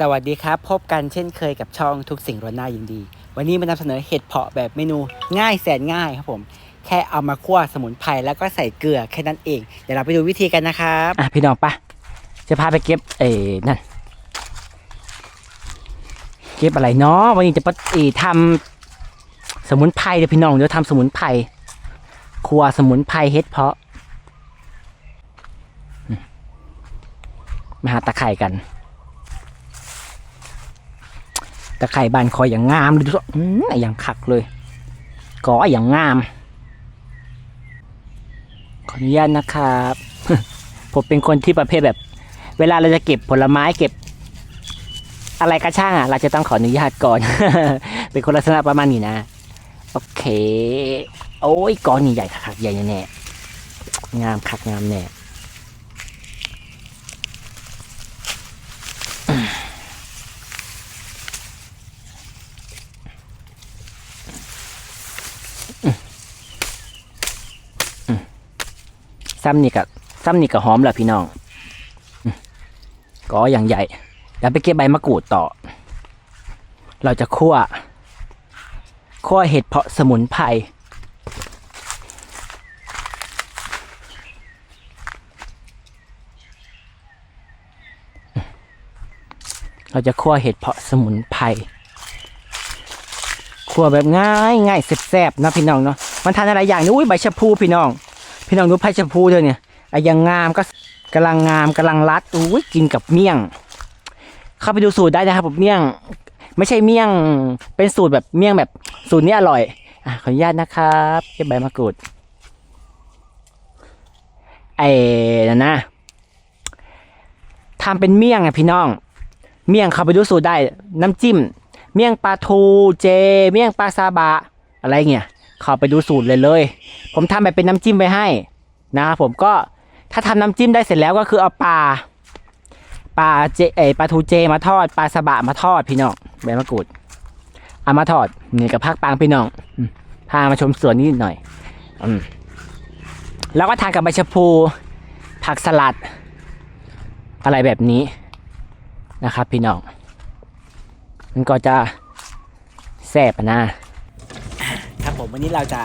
สวัสดีครับ พบกันเช่นเคยกับช่องทุกสิ่งรวนหน้ายินดี วันนี้มานำเสนอเห็ดเพาะแบบเมนูง่ายแสนง่ายครับผม แค่เอามาคั่วสมุนไพรแล้วก็ใส่เกลือแค่นั้นเอง เดี๋ยวเราไปดูวิธีกันนะครับอะพี่น้องปะจะพาไปเก็บเอ้นั่น เก็บอะไรเนาะวันนี้จะปะเออทำสมุนไพรเดี๋ยวพี่น้องเดี๋ยวทำสมุนไพรครัวสมุนไพรเฮ็ดเพาะมมาหาตะไคร่กัน ตะไคร่บานคอยอย่างงามเลยดูสิอืมอย่างคักเลยก่ออย่างงาม ขออนุญาตนะครับผมเป็นคนที่ประเภทแบบ เวลาเราจะเก็บผลไม้เก็บ อะไรก็ช่างอะ เราจะต้องขออนุญาตก่อน เป็นคนลักษณะประมาณนี้นะ โอเค โอ้ยก้อนนี่ใหญ่คักใหญ่แน่งามคักงามแน่ ซ้ำนี่กับซ้ำนี่กับหอมแหละพี่น้องก็อย่างใหญ่แล้วไปเก็บใบมะกรูดต่อ เราจะคั่วคั่วเห็ดเพาะสมุนไพรเราจะคั่วเห็ดเพาะสมุนไพรคั่วแบบง่ายง่ายแซ่บๆนะพี่น้องเนาะมันทานอะไรอย่างนี้อุ้ยใบชะพูพี่น้อง พี่น้องดูใบชะพูเธอเนี่ยไอ้ยังงามก็กำลังงามกำลังรัดอุ้ยกินกับเมี่ยง เข้าไปดูสูตรได้นะครับผมเมี่ยง ไม่ใช่เมี่ยงเป็นสูตรแบบเมี่ยงแบบสูตรนี้อร่อยอะขออนุญาตนะครับเก็บใบมะกรูดไอ้นั่นะทำเป็นเมี่ยงอะพี่น้อง เมี่ยงเข้าไปดูสูตรได้ น้ำจิ้ม เมี่ยงปลาทูเจ เมี่ยงปลาซาบะอะไรเงี้ย เข้าไปดูสูตรเลยเลย ผมทำแบบเป็นน้ำจิ้มไปให้นะครับผมก็ถ้าทำน้ำจิ้มได้เสร็จแล้วก็คือเอาปลาปลาเจเอปลาทูเจมาทอดปลาสบะมาทอดพี่น้องใบมะกรูดเอามาทอดนี่กับพักปางพี่น้องพามาชมสวนนิดหน่อยอแล้วก็ทานกับใบชะพู ผักสลัด อะไรแบบนี้นะครับ พี่น้องมันก็จะแซ่บนะ ผมวันนี้เราจะ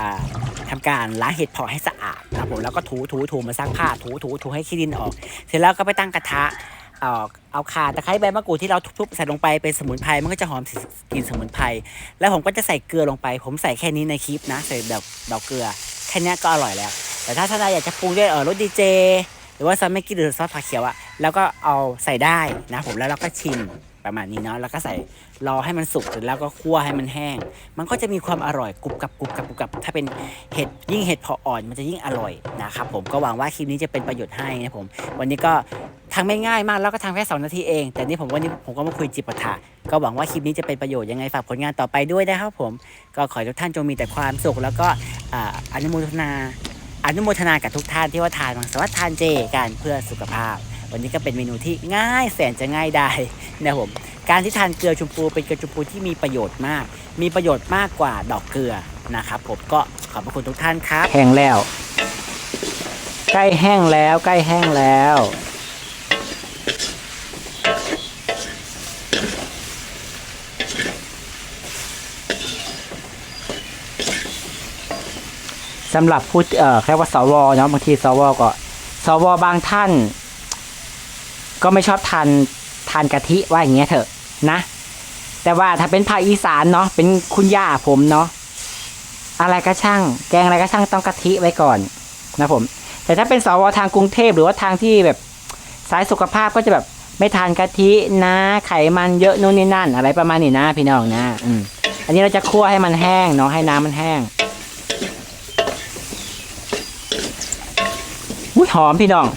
ทำการล้างเห็ดเพาะให้สะอาดนะครับผมแล้วก็ถูถูถูมาซักผ้าถูถูถูให้ขี้ดินออก เสร็จแล้วก็ไปตั้งกระทะเอาเอาขาตะไคร้ใบมะกรูดที่เราทุบๆใส่ลงไปเป็นสมุนไพรมันก็จะหอมกลิ่นสมุนไพรแล้วผมก็จะใส่เกลือลงไป ผมใส่แค่นี้ในคลิปนะใส่แบบดอกเกลือแค่นี้ก็อร่อยแล้ว แต่ถ้าท่านใดอยากจะปรุงด้วยเออรสดีเจหรือว่าซอสแม็กกี้หรือซอสผักเขียวอะแล้วก็เอาใส่ได้นะผมแล้วเราก็ชิม ประมาณนี้เนาะแล้วก็ใส่รอให้มันสุกเสร็จแล้วก็คั่วให้มันแห้ง มันก็จะมีความอร่อยกรุบกรับกรุบกรับกรุบกรับถ้าเป็นเห็ดยิ่งเห็ดพาะอ่อนมันจะยิ่งอร่อยนะครับผมก็หวังว่าคลิปนี้จะเป็นประโยชน์ให้นะผม วันนี้ก็ทำไม่ง่ายมากแล้วก็ทำแค่สองนาทีเอง แต่นี่ผมวันนี้ผมก็มาคุยจิปาถะก็หวังว่าคลิปนี้จะเป็นประโยชน์ยังไงฝากผลงานต่อไปด้วยนะครับผม ก็ขอให้ทุกท่านจงมีแต่ความสุข แล้วก็อนุโมทนาอนุโมทนากับทุกท่านที่ว่าทานมังสวิรัติทานเจกันเพื่อสุขภาพ วันนี้ก็เป็นเมนูที่ง่ายแสนจะง่ายได้นะครับผมการที่ทานเกลือชมพูเป็นเกลือชมพูที่มีประโยชน์มาก มีประโยชน์มากกว่าดอกเกลือนะครับผมก็ขอบคุณทุกท่านครับแห้งแล้ว ใกล้แห้งแล้วใกล้แห้งแล้วสำหรับผู้เอ่อแค่ว่าสวเนาะบางทีสวก็สวบางท่าน ก็ไม่ชอบทานทานกะทิว่าอย่างเงี้ยเถอะนะ แต่ว่าถ้าเป็นภาคอีสานเนาะเป็นคุณย่าผมเนาะอะไรก็ช่าง แกงอะไรก็ช่างต้องกะทิไว้ก่อนนะผม แต่ถ้าเป็นสวทางกรุงเทพหรือว่าทางที่แบบสายสุขภาพก็จะแบบไม่ทานกะทินะไขมันเยอะนู่นนี่นั่น อะไรประมาณนี้นะพี่น้องนะอืมอันนี้เราจะคั่วให้มันแห้งเนาะให้น้ำมันแห้งอุ้ยหอมพี่น้อง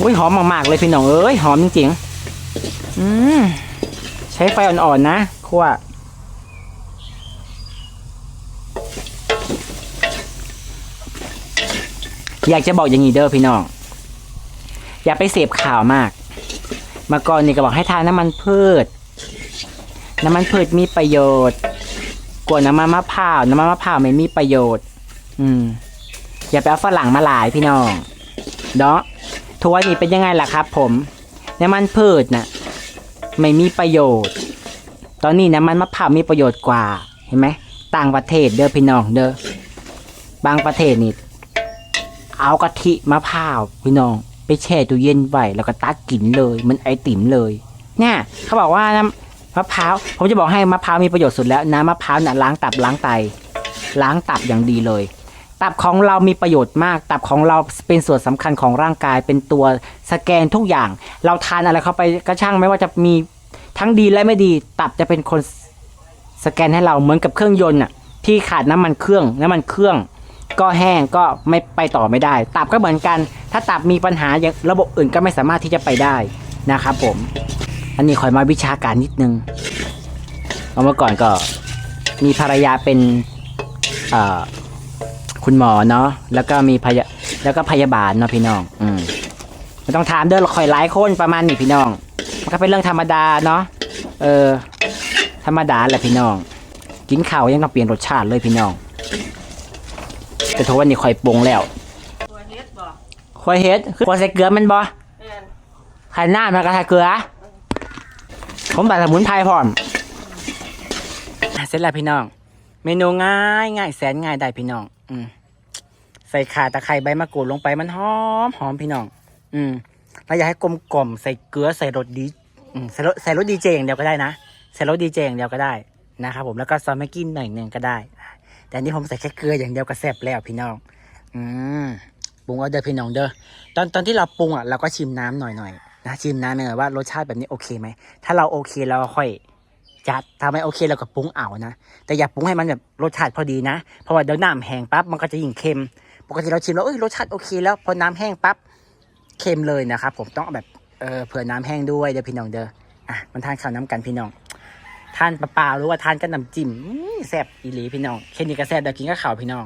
อุ้ยหอมมากๆเลยพี่น้องเอ้ยหอมจริงๆอืมใช้ไฟอ่อนๆนะคั่วอยากจะบอกอย่างนี้เด้อพี่น้อง อย่าไปเสพข่าวมาก มาก่อนนี่ก็บอกให้ทานน้ำมันพืช น้ำมันพืชมีประโยชน์กว่าน้ำมันมะพร้าวน้ำมันมะพร้าวไม่มีประโยชน์ อืม อย่าไปเอาฝรั่งมาหลายพี่น้องเนาะ ทัวนี่เป็นยังไงล่ะครับ ผมน้ำมันพืชน่ะไม่มีประโยชน์ ตอนนี้น้ำมันมะพร้าวมีประโยชน์กว่าเห็นไหมต่างประเทศเด้อพี่น้องเด้อบางประเทศนี่เอากะทิมะพร้าวพี่น้อง ไปแช่ตู้เย็นไว้แล้วก็ตักกินเลยเหมันไอติมเลยเนี่ยเขาบอกว่าน้ำมะพร้าวผมจะบอกให้มะพร้าวมีประโยชน์สุดแล้วน้ำมะพร้าวน่ะล้างตับล้างไต ล้างตับอย่างดีเลย ตับของเรามีประโยชน์มาก ตับของเราเป็นส่วนสำคัญของร่างกาย เป็นตัวสแกนทุกอย่าง เราทานอะไรเข้าไปก็ช่างไม่ว่าจะมีทั้งดีและไม่ดี ตับจะเป็นคนสแกนให้เราเหมือนกับเครื่องยนต์น่ะที่ขาดน้ำมันเครื่องน้ำมันเครื่อง ก็แห้งก็ไม่ไปต่อไม่ได้ ตับก็เหมือนกัน ถ้าตับมีปัญหาอย่างระบบอื่นก็ไม่สามารถที่จะไปได้นะครับผม อันนี้คอยมาวิชาการนิดนึงเอามื่อก่อนก็มีภรรยาเป็น คุณหมอเนาะแล้วก็มีพยาแล้วก็พยาบาลเนาะพี่น้อง อืมไม่ต้องถามเด้อเราคอยหลายคนประมาณนี้พี่น้อง มันก็เป็นเรื่องธรรมดาเนาะเออ ธรรมดาแหละพี่น้อง กินข้าวยังต้องเปลี่ยนรสชาติเลยพี่น้อง แต่ทวันนี้คอยปรุงแล้วตัวเฮ็ดบ่คอยเฮ็ดคือคอยใส่เกลือมันบ่แม่นไข่หน้ามันก็ใส่เกลือ ผมใส่สมุนไพรพร้อมเสร็จแล้วพี่น้อง เมนูง่ายง่ายแสนง่ายได้พี่น้อง อืมใส่ข่าตะไคร้ใบมะกรูดลงไปมันหอมหอมพี่น้อง อืมแล้วอยากให้กลมกล่อมใส่เกลือใส่รสดีใส่รสใส่รสดีเจอย่างเดียวก็ได้นะใส่รสดีเจอย่างเดียวก็ได้นะครับผมแล้วก็ซอสแม็กกี้หน่อยหนึ่งก็ได้ แต่นี้ผมใส่แค่เกลืออย่างเดียวก็แซ่บแล้วพี่น้อง อืมปรุงเอาเด้อพี่น้องเด้อตอนตอนที่เราปรุงอะเราก็ชิมน้ำหน่อยหน่อยนะชิมน้ำหน่อยว่ารสชาติแบบนี้โอเคไหมถ้าเราโอเคเราค่อย จัดถ้าไม่โอเคเราก็ปรุงเอานะ แต่อย่าปรุงให้มันแบบรสชาติพอดีนะ เพราะว่าเดี๋ยวน้ำแห้งปั๊บมันก็จะยิ่งเค็ม ปกติเราชิมแล้วเอ้ยรสชาติโอเคแล้วพอน้ำแห้งปั๊บเค็มเลยนะครับผมต้องแบบเออเผื่อน้ำแห้งด้วยเดี๋ยวพี่น้องเด้ออะมันทานข้าวน้ำกันพี่น้องทานเปล่าๆหรือว่าทานกับน้ำจิ้มแซ่บอีหลีพี่น้องแค่นี้ก็แซ่บเดี๋ยวกินก็ข่าวพี่น้อง